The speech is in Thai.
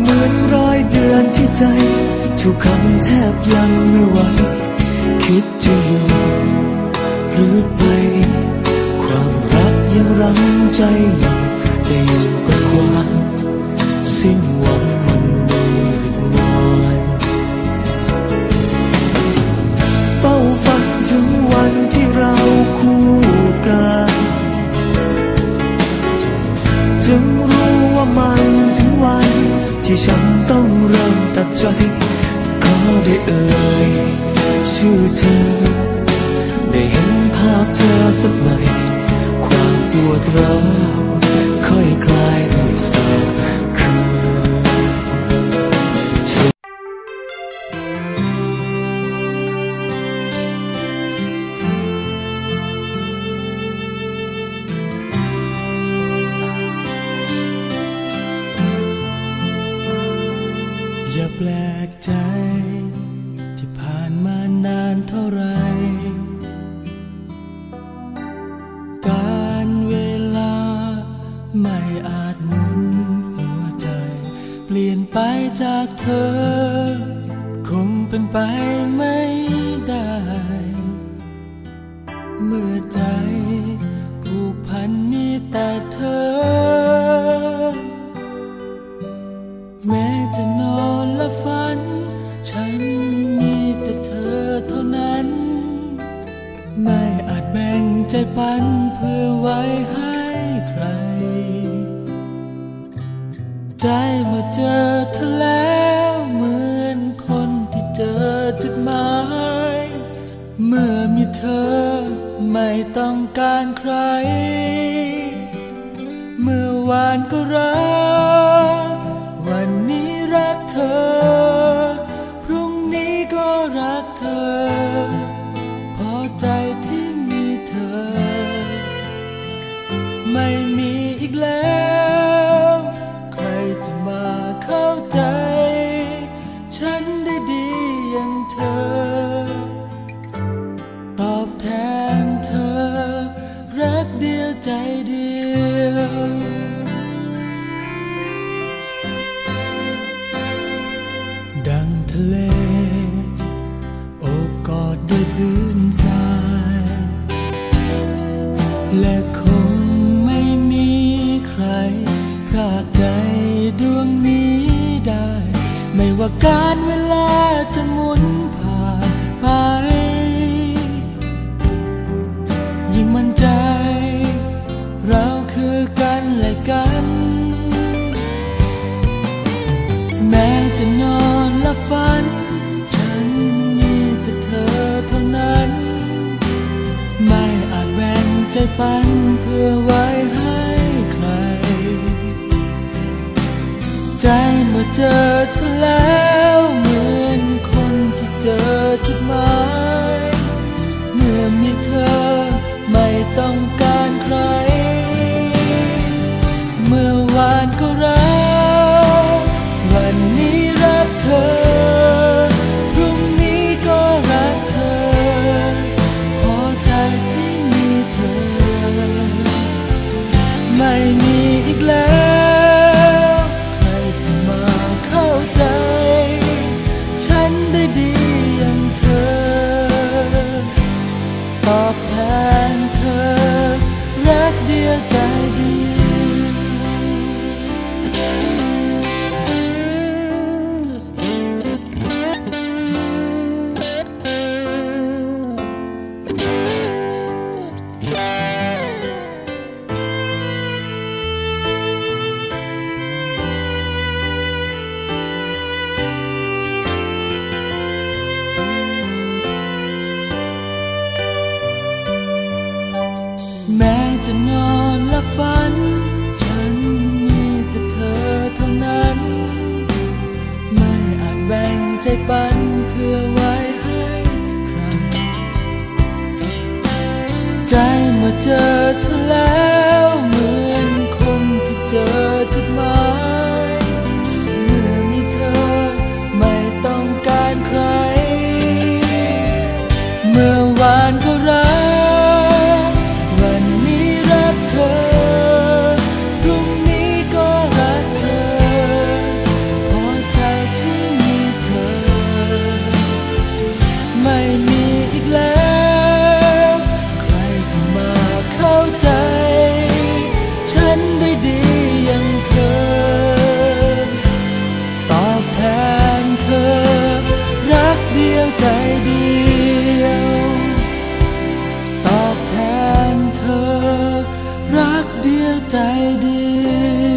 เหมือนรอยเดือนที่ใจ ทุกคำแทบยังไม่ไหวคิดจะอยู่หรือไป ความรักยังรั้งใจอยู่แต่อยู่กับความสิ้นหวัง เอ่ยชื่อเธอ ได้เห็นภาพเธอสักหน่อยความปวดร้าวค่อยคลาย จากเธอ คงเป็นไปไม่ได้ เมื่อใจผูกพันมีแต่เธอ แม้จะนอนและฝัน ฉันมีแต่เธอเท่านั้น ไม่อาจแบ่งใจปันเพื่อไว้ให้ใคร ใจเมื่อเจอเธอ ธอไม่ต้องการใคร เมื่อวานก็รัก วันนี้รักเธอ พรุ่งนี้ก็รักเธอ พอใจที่มีเธอ ไม่มีอีกแล้ว ใครจะมาเข้าใจ และคงไม่มีใครพรากใจดวงนี้ได้ ไม่ว่าการเวลาจะหมุนผ่านไป ยิ่งมั่นใจ เราคือกันและกัน แม้จะนอนและฝัน บ่งใจปันเพื่อไว้ให้ใคร ใจเมื่อเจอเธอแล้วเหมือนคนที่เจอจุดหมายเมื่อมีเธอ ปันเพื่อไว้ให้ใคร ใจมาเจอเธอ ใจดี